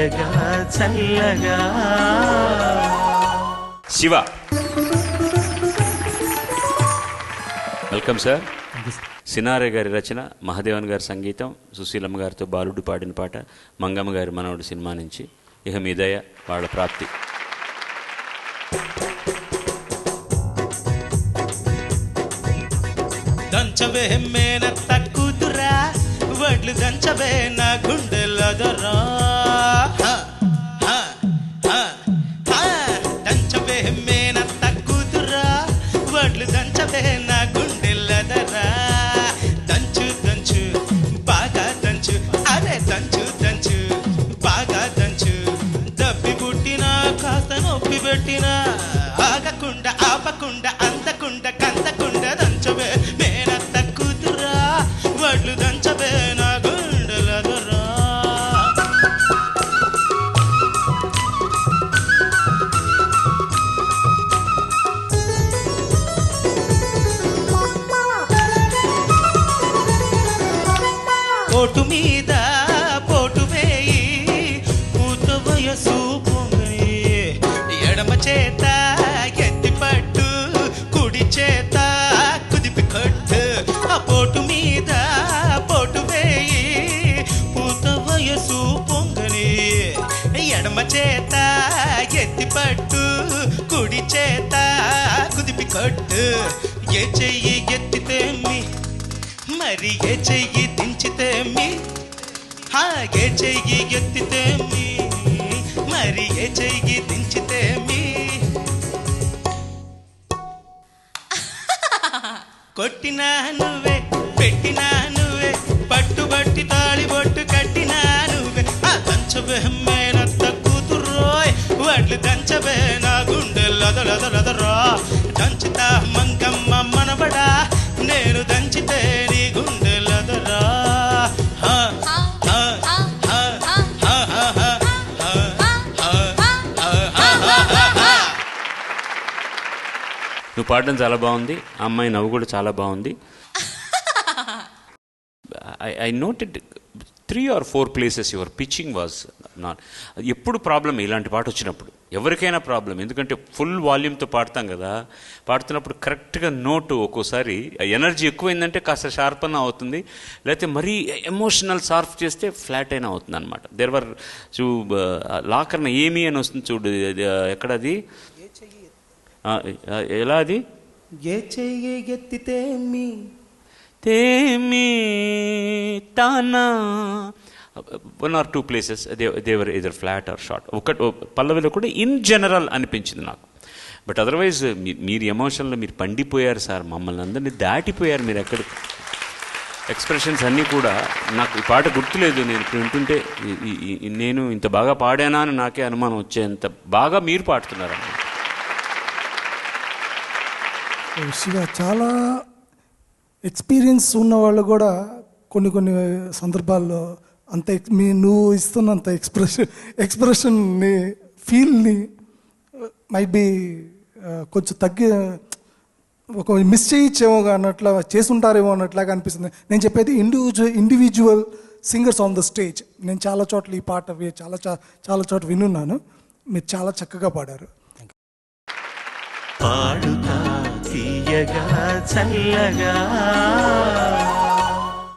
చల్లగా. Shiva. Welcome sir. CiNaRe గారి రచన మహాదేవన్ గారి సంగీతం సుశీలమ్మ గారితో బాలుడు పాడిన పాట మంగమ్మ గారి మనవడు సినిమా నుంచి. ఇక మీ దయ వాళ్ళ ప్రాప్తి. దంచవే మేనత్త కూతురా వడ్లు దంచవే నా గుండెలదరా దంచవే నా గుండెల్లదరా దంచు దంచు బాగా దంచు. అరే దంచు దంచు బాగా దంచు. దబ్బి పుట్టినా కాస్త నొప్పి పెట్టినా. పోటు మీద పోటు వేయి పూత వయసు ఎడమ చేత ఎత్తి పట్టు కుడి చేత కుదిపి కట్టు. ఆ పోటు మీద పోటు వేయి పూత వయసు పొంగని ఎడమ చేత ఎత్తి పట్టు కుడి చేత కుదిపి కట్టు. ఏ చెయ్యి ఎత్తితే మరి ఏ చెయ్యి ಹಾಗೆ ಚೈಗಿ మీ మరి ఏ చెయ్యి దించితే మీ కొట్టినా నువ్వే పెట్టినా నువ్వే పట్టుబట్టి తాళిబొట్టు కట్టినా నువ్వే ఆ దంచబే మేనత్త కూతుర్రోయ్ వడ్లు దంచబే నా గుండె లదలదలదరా దంచుతా మంక నువ్వు పాడడం చాలా బాగుంది ఆ అమ్మాయి నవ్వు కూడా చాలా బాగుంది. I I noted three or four places your pitching was not ఎప్పుడు ప్రాబ్లం ఇలాంటి పాట వచ్చినప్పుడు. ఎవరికైనా ప్రాబ్లం ఎందుకంటే ఫుల్ వాల్యూమ్తో పాడతాం కదా. పాడుతున్నప్పుడు కరెక్ట్గా నోటు ఒక్కోసారి ఎనర్జీ ఎక్కువైందంటే కాస్త షార్ప్ అన్న అవుతుంది. లేకపోతే మరీ ఎమోషనల్ షార్ప్ చేస్తే ఫ్లాట్ అయినా అవుతుంది అనమాట దేర్ వర్ చూ లాకర్న ఏమి అని వస్తుంది చూడు ఎక్కడది? ఎలా అది? ఏ చెయ్యి ఎత్తితే మీ తేమి తానా? వన్ ఆర్ టూ ప్లేసెస్ దేవర్ ఇదర్ ఫ్లాట్ ఆర్ షార్ట్ ఒక పల్లవిలో కూడా ఇన్ జనరల్ అనిపించింది నాకు. బట్ అదర్వైజ్ మీరు ఎమోషన్లో మీరు పండిపోయారు సార్ మమ్మల్ని అందరినీ దాటిపోయారు మీరు ఎక్కడ. ఎక్స్ప్రెషన్స్ అన్నీ కూడా నాకు ఈ పాట గుర్తులేదు. నేను ఇప్పుడు వింటుంటే నేను ఇంత బాగా పాడానా అని నాకే అనుమానం వచ్చేంత బాగా మీరు పాడుతున్నారు అన్నమాట శివ చాలా ఎక్స్పీరియన్స్ ఉన్న వాళ్ళు కూడా కొన్ని కొన్ని సందర్భాల్లో అంత మీ నువ్వు ఇస్తున్నంత ఎక్స్ప్రెషన్ ఎక్స్ప్రెషన్ని ఫీల్ని మైట్ బి కొంచెం తగ్గి ఒక మిస్ చేయొచ్చేమో అన్నట్లా చేసుంటారేమో అన్నట్లాగా అనిపిస్తుంది. నేను చెప్పేది individual individual singers on the stage. నేను చాలా చోట్ల ఈ పాట చాలా చాలా చోట్ల వినున్నాను. మీరు చాలా చక్కగా పాడారు. పాడు తీయగా చల్లగా